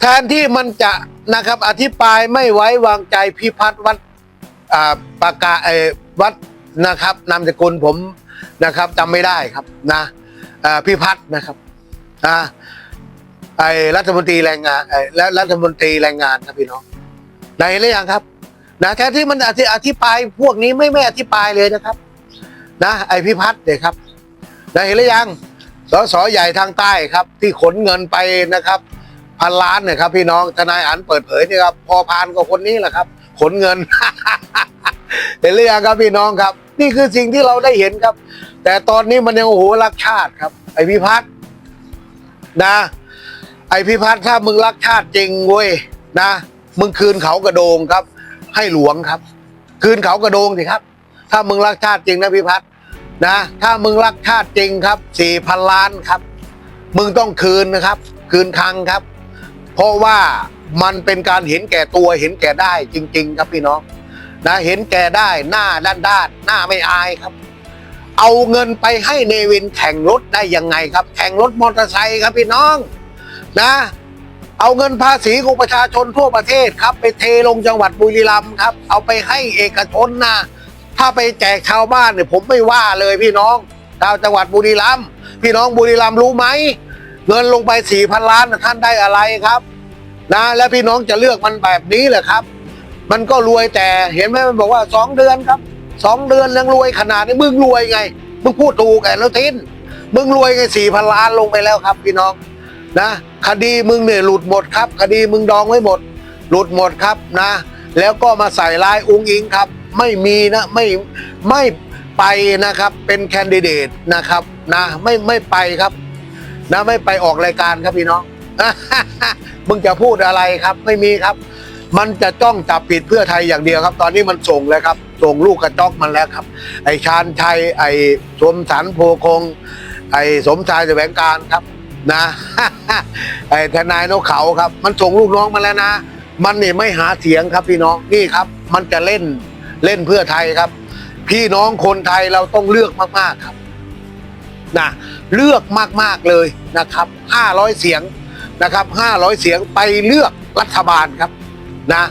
แทนที่มันจะนะครับอธิบายไม่ไว้วางใจพิพัฒน์วัดอ่าปากาเอวัดนะครับนามสกุลผมนะครับจำไม่ได้ครับนะอ่าพิพัฒน์นะครับนะไอ้รัฐมนตรีแรงงานไอ้และรัฐมนตรีแรงงานครับพี่น้องได้เห็นหรือยังครับนะแทนที่มันอธิอธิบายพวกนี้ไม่ไม่อธิบายเลยนะครับ นะไอพิพัฒน์เนี่ยครับได้เห็นหรือยังสสใหญ่ทางใต้ครับ ที่ขนเงินไปนะครับ พันล้านเนี่ยครับพี่น้องทนายอันเปิดเผยนี่ครับพอพานก็คนนี้แหละครับ ขนเงิน เห็นหรือยังครับพี่น้องครับ นี่คือสิ่งที่เราได้เห็นครับ แต่ตอนนี้มันยังโอ้โหรักชาติครับ ไอพิพัฒน์นะ ไอพิพัฒน์ถ้ามึงรักชาติจริงเว้ยนะมึงคืนเขากระโดงครับ ให้หลวงครับ คืนเขากระโดงสิครับ ถ้ามึงรักชาติจริงนะพิพัฒน์นะ ถ้ามึงรักชาติจริงครับสี่พันล้านครับ มึงต้องคืนนะครับ คืนคังครับ เพราะว่ามันเป็นการเห็นแก่ตัวเห็นแก่ได้จริง ๆ ครับพี่น้องนะเห็นแก่ได้หน้าด้านด้านหน้าไม่อายครับ เอาเงินไปให้เนวินแข่งรถได้ยังไงครับ แข่งรถมอเตอร์ไซค์ครับพี่น้องนะ เอาเงินภาษีของประชาชนทั่วประเทศครับ ไปเทลงจังหวัดบุรีรัมย์ครับ เอาไปให้เอกชนนะถ้าไปแจกชาวบ้านเนี่ยผมไม่ว่าเลยพี่น้องชาวจังหวัดบุรีรัมย์พี่น้องบุรีรัมย์รู้ไหม เงินลงไปสี่พันล้านท่านได้อะไรครับนะแล้วพี่น้องจะเลือกมันแบบนี้เหรอครับ มันก็รวยแต่เห็นไหมมันบอกว่าสองเดือนครับสองเดือนยังรวยขนาดนี้มึงรวยไงมึงพูดถูกแกแล้วทินมึงรวยไงสี่พันล้านลงไปแล้วครับ พี่น้องนะคดีมึงเนี่ยหลุดหมดครับ คดีมึงดองไว้หมด หลุดหมดครับนะ แล้วก็มาใส่ร้ายอุ้งอิงครับ ไม่มีนะไม่ไม่ไปนะครับเป็นแคนดิเดตนะครับนะไม่ไม่ไปครับ นะไม่ไปออกรายการครับพี่น้อง มึงจะพูดอะไรครับ ไม่มีครับ มันจะจ้องจับผิดเพื่อไทยอย่างเดียวครับ ตอนนี้มันส่งแล้วครับ ส่งลูกกระจอกมันแล้วครับ ไอชาญชัยไอสมสันโพคง ไอสมชายแสวงการครับนะไอทนายนกเขาครับ มันส่งลูกน้องมาแล้วนะ มันนี่ไม่หาเสียงครับพี่น้องนี่ครับ มันจะเล่นเล่นเพื่อไทยครับ พี่น้องคนไทยเราต้องเลือกมากๆครับ นะเลือกมากๆเลยนะครับ 500 เสียงนะครับ 500 เสียงไปเลือกรัฐบาลครับนะ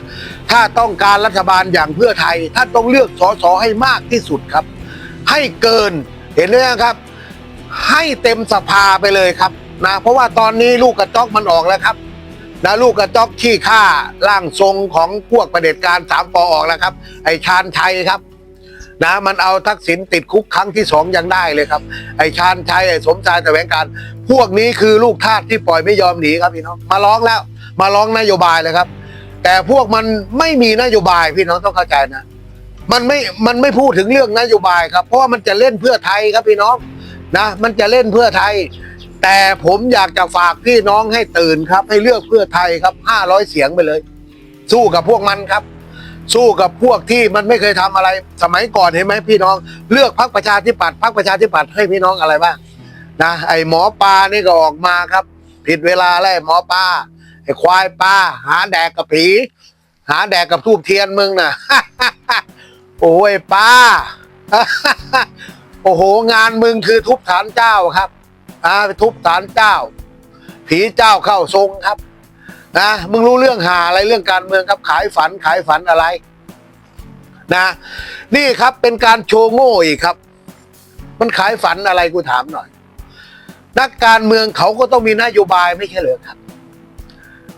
ถ้าต้องการรัฐบาลอย่างเพื่อไทยท่านต้องเลือกสสให้มากที่สุดครับ ให้เกินเห็นไหมครับ ให้เต็มสภาไปเลยครับนะเพราะว่าตอนนี้ลูกกระจอกมันออกแล้วครับนะลูกกระจอกขี้ข้าร่างทรงของพวกประเด็จการสามปอออกแล้วครับ ไอชาญชัยครับ นะมันเอาทักษิณติดคุกครั้งที่สองยังได้เลยครับ ไอ้ชาญชัยไอ้สมชายแสวงการ พวกนี้คือลูกทาสที่ปล่อยไม่ยอมหนีครับพี่น้องมาร้องแล้ว มาร้องนโยบายเลยครับ แต่พวกมันไม่มีนโยบายพี่น้องต้องเข้าใจนะ มันไม่มันไม่พูดถึงเรื่องนโยบายครับ เพราะว่ามันจะเล่นเพื่อไทยครับพี่น้องนะ มันจะเล่นเพื่อไทย แต่ผมอยากจะฝากพี่น้องให้ตื่นครับ ให้เลือกเพื่อไทยครับห้าร้อยเสียงไปเลย สู้กับพวกมันครับ สู้กับพวกที่มันไม่เคยทำอะไร สมัยก่อนเห็นไหมพี่น้อง เลือกพรรคประชาธิปัตย์พรรคประชาธิปัตย์ให้พี่น้องอะไรบ้างนะไอหมอปลานี่ก็ออกมาครับ ผิดเวลาแล้วหมอปลาไอควายปลาหาแดกกับผี หาแดกกับทูบเทียนมึงน่ะโอ้ยป้าโอ้โหงานมึงคือทุบฐานเจ้าครับอ่าทุบฐานเจ้า ผีเจ้าเข้าทรงครับ นะมึงรู้เรื่องหาอะไรเรื่องการเมืองครับขายฝันขายฝันอะไร นะ นี่ครับเป็นการโชว์โง่อีกครับ มันขายฝันอะไรกูถามหน่อย นักการเมืองเขาก็ต้องมีนโยบายไม่ใช่เหรอครับ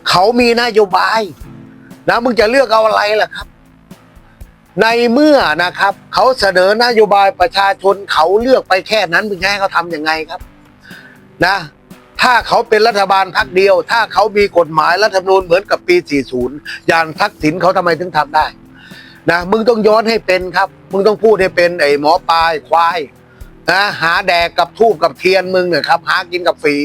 เขามีนโยบาย นะมึงจะเลือกเอาอะไรล่ะครับ ในเมื่อนะครับ เขาเสนอนโยบายประชาชนเขาเลือกไปแค่นั้นมึงจะให้เขาทำยังไงครับ นะ ถ้าเขาเป็นรัฐบาลพักเดียว ถ้าเขามีกฎหมายรัฐธรรมนูญเหมือนกับปี 40 อย่างทักษิณเขาทำไมถึงทำได้นะมึงต้องย้อนให้เป็นครับ มึงต้องพูดให้เป็นไอ้หมอปลายควายนะหาแดกกับทูบกับเทียนมึงเนี่ยครับหากินกับฝี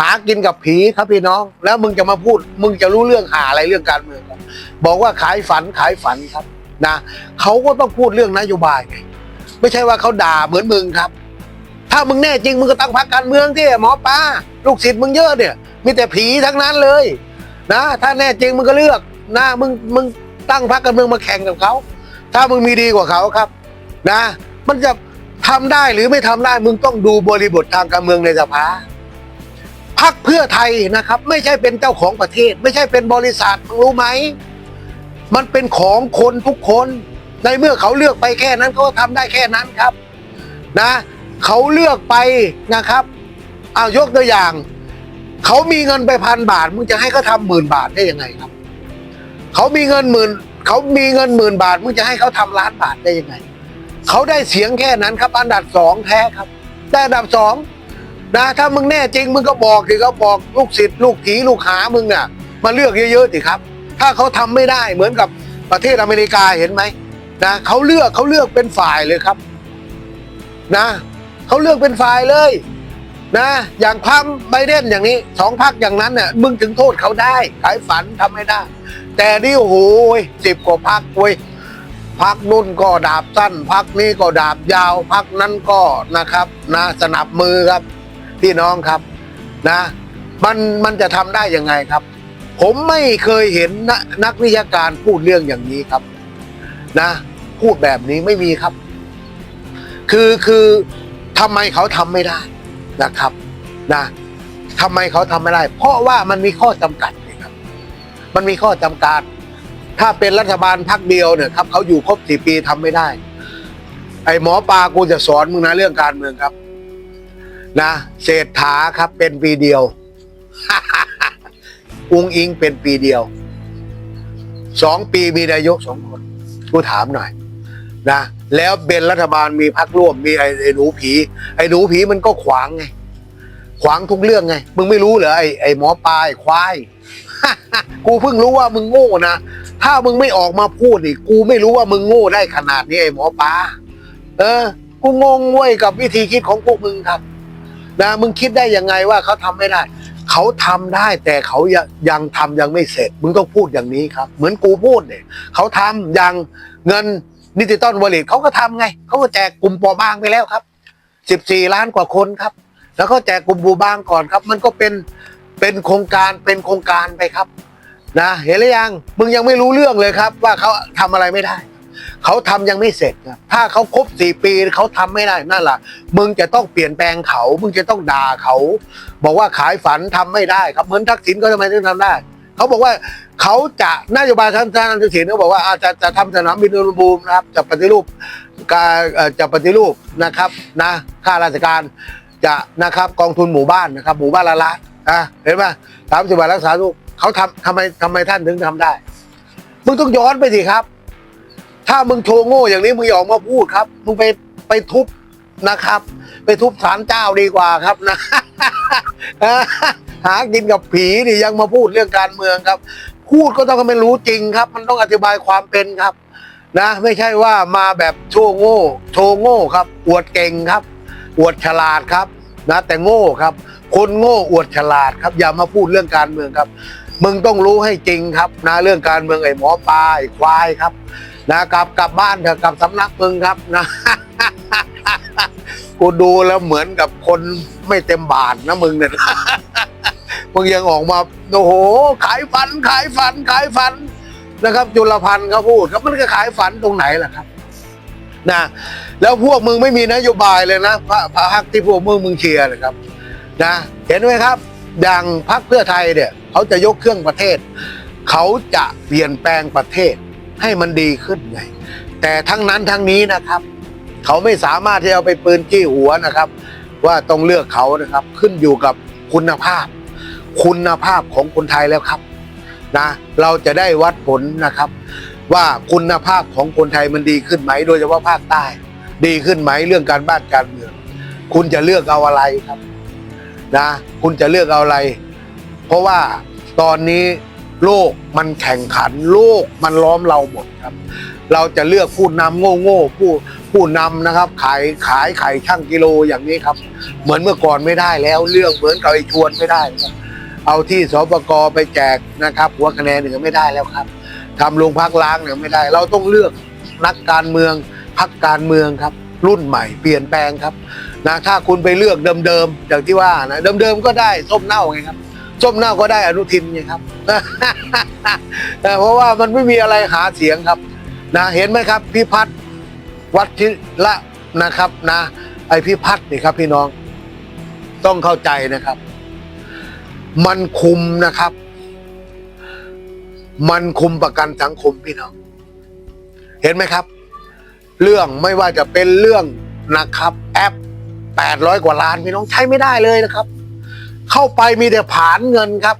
หากินกับผีครับพี่น้อง แล้วมึงจะมาพูด มึงจะรู้เรื่องหาอะไรเรื่องการเมืองครับบอกว่าขายฝันขายฝันครับนะเขาก็ต้องพูดเรื่องนโยบายไงไม่ใช่ว่าเขาด่าเหมือนมึงครับ ถ้ามึงแน่จริงมึงก็ตั้งพรรคการเมืองที่หมอป้า ลูกศิษย์มึงเยอะเนี่ย มีแต่ผีทั้งนั้นเลย นะ ถ้าแน่จริงมึงก็เลือกนะมึงมึงตั้งพรรคการเมืองมาแข่งกับเขาถ้ามึงมีดีกว่าเขาครับ นะ มันจะทำได้หรือไม่ทำได้มึงต้องดูบริบททางการเมืองในสภาพักเพื่อไทยนะครับ ไม่ใช่เป็นเจ้าของประเทศ ไม่ใช่เป็นบริษัทรู้ไหม มันเป็นของคนทุกคน ในเมื่อเขาเลือกไปแค่นั้นเขาก็ทำได้แค่นั้นครับ นะ เขาเลือกไปนะครับ อายกตัวอย่าง เขามีเงินไปพันบาทมึงจะให้เขาทำหมื่นบาทได้ยังไงครับ เขามีเงินหมื่นเขามีเงินหมื่นบาทมึงจะให้เขาทำล้านบาทได้ยังไง เขาได้เสียงแค่นั้นครับ อันดับสองแท้ครับได้อันดับสองนะถ้ามึงแน่จริงมึงก็บอกสิเขาบอกลูกศิษย์ลูกผีลูกหามึงอะ มาเลือกเยอะๆสิครับ ถ้าเขาทำไม่ได้เหมือนกับประเทศอเมริกาเห็นไหมนะเขาเลือกเขาเลือกเป็นฝ่ายเลยครับ นะเขาเลือกเป็นฝ่ายเลย นะ อย่างพัมไบเดนอย่างนี้สองพักอย่างนั้นเนี่ยมึงถึงโทษเขาได้ ขายฝันทำไม่ได้ แต่นี่โอ้โหสิบกว่าพักเว้ยพักนุ่นก็ดาบสั้น พักนี้ก็ดาบยาว พักนั้นก็นะครับนะสนับมือครับ พี่น้องครับนะ มันมันจะทำได้ยังไงครับ ผมไม่เคยเห็นนนักวิทยาการพูดเรื่องอย่างนี้ครับ นะ พูดแบบนี้ไม่มีครับ คือคือทำไมเขาทำไม่ได้ นะครับนะทำไมเขาทำไม่ได้ เพราะว่ามันมีข้อจำกัดนะครับ มันมีข้อจำกัด ถ้าเป็นรัฐบาลพักเดียวเนี่ยครับเขาอยู่ครบสี่ปีทำไม่ได้ ไอ้หมอปลากูจะสอนมึงนะเรื่องการเมืองครับ นะเศรษฐาครับเป็นปีเดียวอุงอิงเป็นปีเดียวสองปีมีนายกสองคนกูถามหน่อย นะ แล้วเป็นรัฐบาลมีพักร่วมมีไอ้ไอ้หนูผี ไอ้หนูผีมันก็ขวางไง ขวางทุกเรื่องไง มึงไม่รู้เหรอไอ้ไอ้หมอปลายควาย กูเพิ่งรู้ว่ามึงโง่นะ ถ้ามึงไม่ออกมาพูดอีกกูไม่รู้ว่ามึงโง่ได้ขนาดนี้ไอ้หมอปลาเออ กูงงเว้ยกับวิธีคิดของพวกมึงครับนะมึงคิดได้ยังไงว่าเขาทำไม่ได้ เขาทำได้แต่เขายังยังทำยังไม่เสร็จ มึงต้องพูดอย่างนี้ครับ เหมือนกูพูดเนี่ยเขาทำอย่างเงิน ดิจิตอลวอลเล็ตเขาก็ทำไงเขาก็แจกกลุ่มปอบางไปแล้วครับสิบี่ล้านกว่าคนครับ แล้วก็แจกกลุ่มบูบางก่อนครับ มันก็เป็นเป็นโครงการเป็นโครงการไปครับนะเห็นหรือยังมึงยังไม่รู้เรื่องเลยครับ ว่าเขาทำอะไรไม่ได้เขาทำยังไม่เสร็จครับถ้าเขาครบสี่ปีเขาทำไม่ได้นั่นแหละมึงจะต้องเปลี่ยนแปลงเขา มึงจะต้องด่าเขา บอกว่าขายฝันทำไม่ได้ ครับเหมือนทักษิณก็ทำไมถึงทำได้ เขาบอกว่า เขาจะนโยบายท่านท่านทักษิณเขาบอกว่าอาจจะจะทำสนามบินอุณหภูมินะครับจะปฏิรูปการจะปฏิรูปนะครับนะข้าราชการจะนะครับกองทุนหมู่บ้านนะครับ หมู่บ้านละล้านอะเห็นไหมสามสิบบาทรักษาทุกเขาทำทำไมทำไมท่านถึงทำได้มึงต้องย้อนไปสิครับ ถ้ามึงโชว์โง่อย่างนี้มึงอย่าออกมาพูดครับมึงไปไปทุบนะครับ ไปทุบศาลเจ้าดีกว่าครับนะหากินกับผีนี่ยังมาพูดเรื่องการเมืองครับ พูดก็ต้องให้มันรู้จริงครับ มันต้องอธิบายความเป็นครับ นะ ไม่ใช่ว่ามาแบบโชว์โง่ โชว์โง่ครับ อวดเก่งครับ อวดฉลาดครับ นะ แต่โง่ครับ คนโง่อวดฉลาดครับ อย่ามาพูดเรื่องการเมืองครับ มึงต้องรู้ให้จริงครับนะเรื่องการเมืองไอ้หมอปลาไอ้ควายครับ นะกลับกลับบ้านเถอะกลับสำนักมึงครับนะกูดูแล้วเหมือนกับคนไม่เต็มบาทนะมึงเนี่ย มึงยังออกมาโอ้โห ขายฝัน ขายฝัน ขายฝันนะครับ จุลพันธ์เขาพูดครับมันก็ขายฝันตรงไหนล่ะครับนะแล้วพวกมึงไม่มีนโยบายเลยนะพระพระพักที่พวกมึงมึงเชียร์นะครับนะเห็นไหมครับอย่างพรรคเพื่อไทยเนี่ยเขาจะยกเครื่องประเทศ เขาจะเปลี่ยนแปลงประเทศให้มันดีขึ้นไงแต่ทั้งนั้นทั้งนี้นะครับ เขาไม่สามารถที่เอาไปปืนจี้หัวนะครับ ว่าต้องเลือกเขานะครับขึ้นอยู่กับคุณภาพ คุณภาพของคนไทยแล้วครับนะเราจะได้วัดผลนะครับ ว่าคุณภาพของคนไทยมันดีขึ้นไหม โดยเฉพาะภาคใต้ ดีขึ้นไหมเรื่องการบ้านการเมือง คุณจะเลือกเอาอะไรครับนะคุณจะเลือกเอาอะไร เพราะว่าตอนนี้โลกมันแข่งขันโลกมันล้อมเราหมดครับ เราจะเลือกผู้นำโง่ๆผู้ผู้นำนะครับ ขายขายไข่ช่างกิโลอย่างนี้ครับ เหมือนเมื่อก่อนไม่ได้แล้วเรื่องเหมือนกับไอ้ชวนไม่ได้ครับ เอาที่สปกไปแจกนะครับ หัวคะแนนหนึ่งไม่ได้แล้วครับทำโรงพักล้างเนี่ยไม่ได้ เราต้องเลือกนักการเมืองพักการเมืองครับ รุ่นใหม่เปลี่ยนแปลงครับนะถ้าคุณไปเลือกเดิมๆอย่างที่ว่านะเดิมๆก็ได้ส้มเน่าไงครับส้มเน่าก็ได้อนุทินไงครับแต่เพราะว่ามันไม่มีอะไรหาเสียงครับนะเห็นไหมครับพิพัฒน์วัชิระนะครับนะ ไอพิพัฒน์นี่ครับพี่น้องต้องเข้าใจนะครับ มันคุมนะครับ มันคุมประกันสังคมพี่น้อง เห็นไหมครับ เรื่องไม่ว่าจะเป็นเรื่องนะครับ แอปแปดร้อยกว่าล้านพี่น้องใช้ไม่ได้เลยนะครับ เข้าไปมีแต่ผานเงินครับ